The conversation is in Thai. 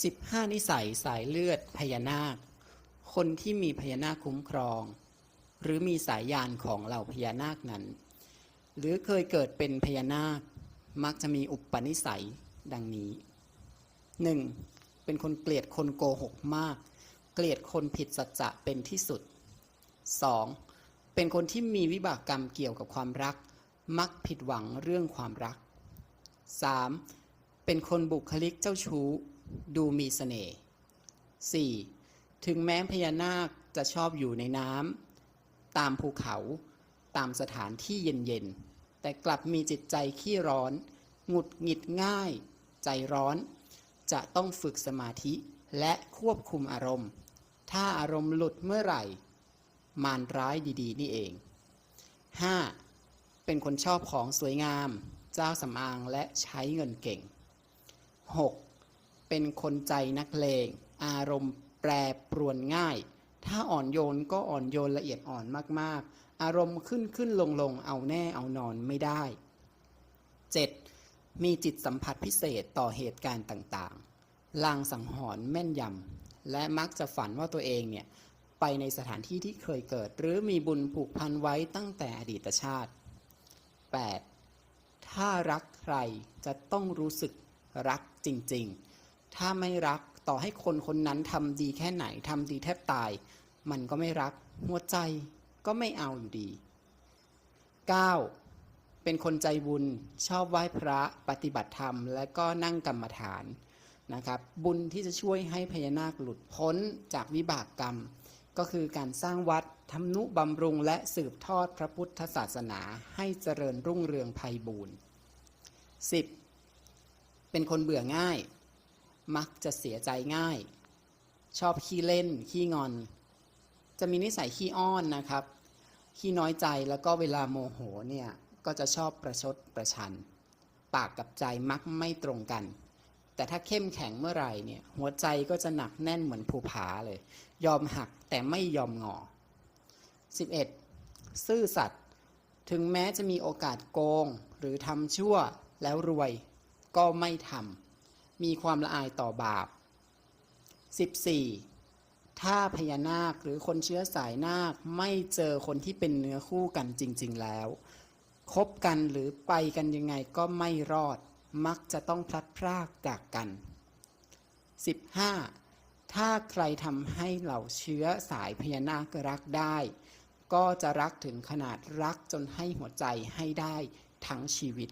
15 นิสัยสายเลือดพญานาค คนที่มีพญานาคคุ้มครอง หรือมีสายยานของเหล่าพญานาคนั้น หรือเคยเกิดเป็นพญานาค มักจะมีอุปนิสัยดังนี้ 1. เป็นคนเกลียดคนโกหกมาก เกลียดคนผิดสัจจะเป็นที่สุด 2. เป็นคนที่มีวิบากกรรมเกี่ยวกับความรัก มักผิดหวังเรื่องความรัก 3. เป็นคนบุคลิกเจ้าชู้ ดูมีเสน่ห์ 4. ถึงแม้พญานาคจะชอบอยู่ในน้ำตามภูเขา ตามสถานที่เย็นๆ แต่กลับมีจิตใจขี้ร้อน หงุดหงิดง่าย ใจร้อน จะต้องฝึกสมาธิและควบคุมอารมณ์ ถ้าอารมณ์หลุดเมื่อไหร่ มารร้ายดีๆ นี่เอง 5. เป็นคนชอบของสวยงาม เจ้าสำอางและใช้เงินเก่ง 6. เป็นคนใจนักเลง อารมณ์แปรปรวนง่าย ถ้าอ่อนโยนก็อ่อนโยนละเอียดอ่อนมากๆ อารมณ์ขึ้นขึ้นลงลงเอาแน่เอานอนไม่ได้ 7. มีจิตสัมผัสพิเศษต่อเหตุการณ์ต่างๆ ลางสังหรณ์แม่นยำ และมักจะฝันว่าตัวเองเนี่ย ไปในสถานที่ที่เคยเกิด หรือมีบุญผูกพันไว้ตั้งแต่อดีตชาติ 8. ถ้ารักใครจะต้องรู้สึกรักจริง ๆ ถ้าไม่รักต่อให้คนคนนั้นทำดีแค่ไหนทำดีแทบตาย มันก็ไม่รัก หัวใจก็ไม่เอาอยู่ดี 9. เป็นคนใจบุญชอบไหว้พระปฏิบัติธรรม และก็นั่งกรรมฐานนะครับบุญที่จะช่วยให้พญานาคหลุดพ้นจากวิบากกรรม ก็คือการสร้างวัดทำนุบำรุงและสืบทอดพระพุทธศาสนาให้เจริญรุ่งเรืองไพบูรณ์ 10. เป็นคนเบื่อง่าย มักจะเสียใจง่าย ชอบขี้เล่น ขี้งอน จะมีนิสัยขี้อ้อนนะครับ ขี้น้อยใจแล้วก็เวลาโมโหเนี่ยก็จะชอบประชดประชัน ปากกับใจมักไม่ตรงกัน แต่ถ้าเข้มแข็งเมื่อไหร่เนี่ยหัวใจก็จะหนักแน่นเหมือนภูผาเลย ยอมหักแต่ไม่ยอมงอ 11. ซื่อสัตย์ถึงแม้จะมีโอกาสโกงหรือทำชั่วแล้วรวยก็ไม่ทำ มีความละอายต่อบาป 14. ถ้าพญานาคหรือคนเชื้อสายนาคไม่เจอคนที่เป็นเนื้อคู่กันจริง ๆ แล้ว คบกันหรือไปกันยังไงก็ไม่รอด มักจะต้องพลัดพรากจากกัน 15. ถ้าใครทำให้เหล่าเชื้อสายพญานาครักได้ ก็จะรักถึงขนาดรักจนให้หัวใจให้ได้ทั้งชีวิต